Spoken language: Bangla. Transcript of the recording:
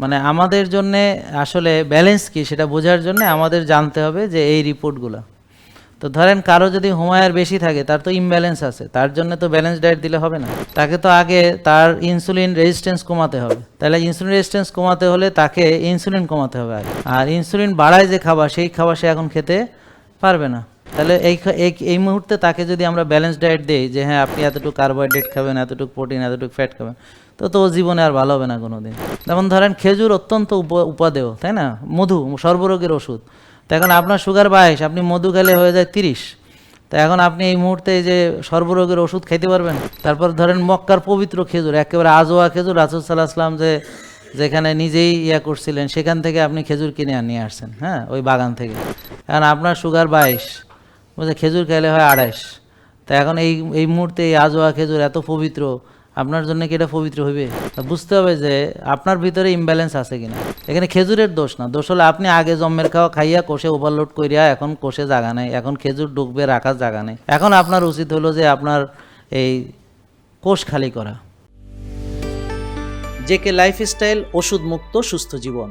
মানে আমাদের জন্য আসলে ব্যালেন্স কি সেটা বোঝার জন্য আমাদের জানতে হবে যে এই রিপোর্টগুলো তো ধরেন কারও যদি হোমায়ার বেশি থাকে, তার তো ইমব্যালেন্স আছে, তার জন্য তো ব্যালেন্স ডায়েট দিলে হবে না। তাকে তো আগে তার ইনসুলিন রেজিস্ট্যান্স কমাতে হবে। তাহলে ইনসুলিন রেজিস্ট্যান্স কমাতে হলে তাকে ইনসুলিন কমাতে হবে আগে। আর ইনসুলিন বাড়ায় যে খাবার, সেই খাবার সে এখন খেতে পারবে না। তাহলে এই এই- মুহূর্তে তাকে যদি আমরা ব্যালেন্স ডায়েট দিই যে হ্যাঁ আপনি এতটুকু কার্বোহাইড্রেট খাবেন, এতটুকু প্রোটিন এতটুকু ফ্যাট খাবেন, তো তো জীবনে আর ভালো হবে না কোনো দিন যেমন ধরেন খেজুর অত্যন্ত উপ- উপাদেয়, তাই না? মধু, সর্বরোগের ওষুধ। তো এখন আপনার সুগার বাইশ, আপনি মধু খেলে হয়ে যায় তিরিশ। তো এখন আপনি এই মুহূর্তে যে সর্বরোগের ওষুধ খেতে পারবেন, তারপর ধরেন মক্কার পবিত্র খেজুর, একেবারে আজোয়া খেজুর, রাসুল সাল্লাহ আসলাম যে, যেখানে নিজেই ইয়া করছিলেন, সেখান থেকে আপনি খেজুর কিনে নিয়ে আসছেন হ্যাঁ? ওই বাগান থেকে। এখন আপনার সুগার বাইশ বুঝলে খেজুর খেলে হয় আড়াইশ। তা এখন এই এই মুহূর্তে এই আজোয়া খেজুর এত পবিত্র, আপনার জন্য কি এটা পবিত্র হইবে? তা বুঝতে হবে যে আপনার ভিতরে ইমব্যালেন্স আছে কিনা। এখানে খেজুরের দোষ না। দোষ হলো আপনি আগে জম্মের খাওয়া খাইয়া কোষে ওভারলোড করিয়া এখন কোষে জাগা নেই। এখন খেজুর ডুববে, রাখার জাগা নেই। এখন আপনার উচিত হলো যে আপনার এই কোষ খালি করা। জেকে লাইফস্টাইল ওষুধ মুক্ত সুস্থ জীবন।